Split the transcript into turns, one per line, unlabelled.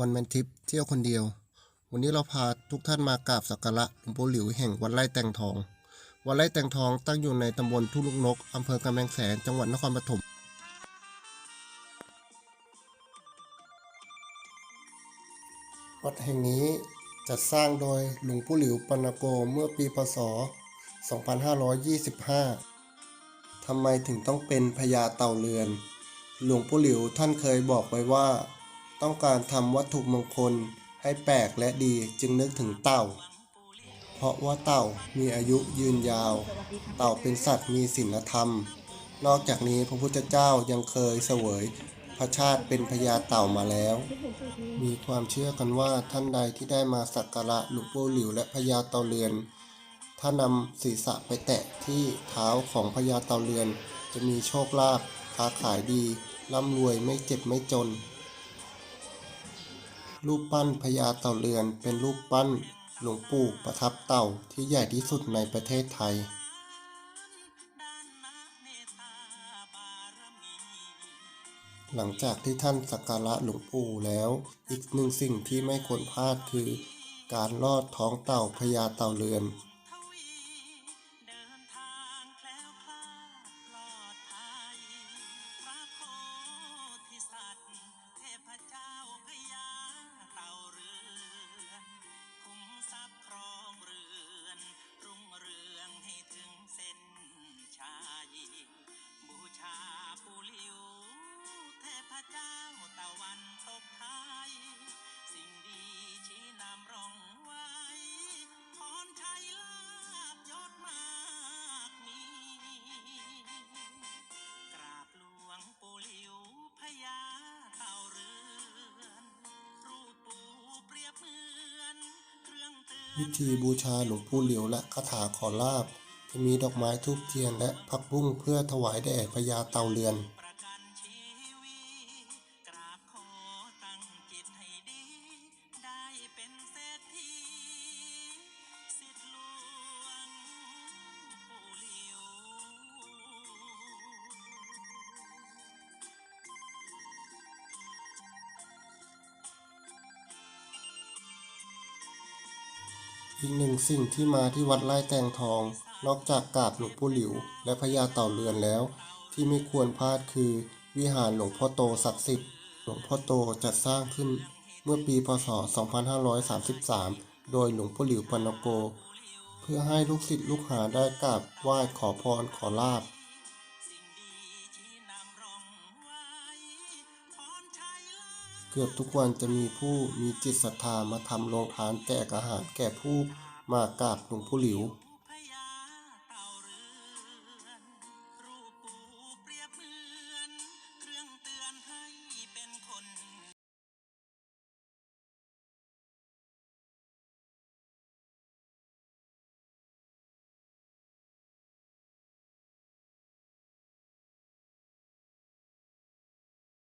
วันแมนทิปเที่ยวคนเดียว วันนี้เราพาทุกท่านมากราบสักการะหลวงปู่หลิวแห่งวัดไร่แตงทอง วัดไร่แตงทองตั้งอยู่ในตำบลทุ่งลูกนกอำเภอกำแพงแสนจังหวัดนครปฐมวัดแห่งนี้จัดสร้างโดยหลวงปู่หลิวปณโกเมื่อปีพศ 2525 ทำไมถึงต้องเป็นพญาเต่าเรือน หลวงปู่หลิวท่านเคยบอกไว้ว่า ต้องการทำวัตถุมงคลให้แปลกและดีจึงนึกถึงเต่า เพราะว่าเต่ามีอายุยืนยาว เต่าเป็นสัตว์มีศีลธรรม นอกจากนี้พระพุทธเจ้ายังเคยเสวยพระชาติเป็นพญาเต่ามาแล้ว มีความเชื่อกันว่าท่านใดที่ได้มาสักการะหลวงปู่หลิวและพญาเต่าเรือน ถ้านำศีรษะไปแตะที่เท้าของพญาเต่าเรือน จะมีโชคลาภค้าขายดีร่ำรวยไม่เจ็บไม่จน รูปปั้นพญาเต่าเรือน เป็นรูปปั้นหลวงปู่ประทับเต่าที่ใหญ่ที่สุดในประเทศไทย หลังจากที่ท่านสักการะหลวงปู่แล้ว อีกหนึ่งสิ่งที่ไม่ควรพลาดคือ การลอดท้องเต่าพญาเต่าเรือน
วิธีบูชาหลวงปู่เห
ลียวและคาถาขอลาบจะมีดอกไม้ทูบเทียนและผักบุ้งเพื่อถวายแด่พญาเต่าเรือน
อี
กหนึ่งสิ่งที่มาที่วัดไร่แตงทอง นอกจากกราบหลวงปู่หลิว และพญาเต่าเรือนแล้ว ที่ไม่ควรพลาดคือวิหารหลวงพ่อโตศักดิ์สิทธิ์ หลวงพ่อโตจัดสร้างขึ้นเมื่อปีพศ 2533 โดยหลวงปู่หลิวปนโก เพื่อให้ลูกศิษย์ลูกหาได้กราบไหว้ขอพรขอลาบ กือบทุกวันจะมีผู้มีจิตศรัทธามาทำโรงทานแจกอาหารแก่ผู้มากราบหลวงปู่หลิว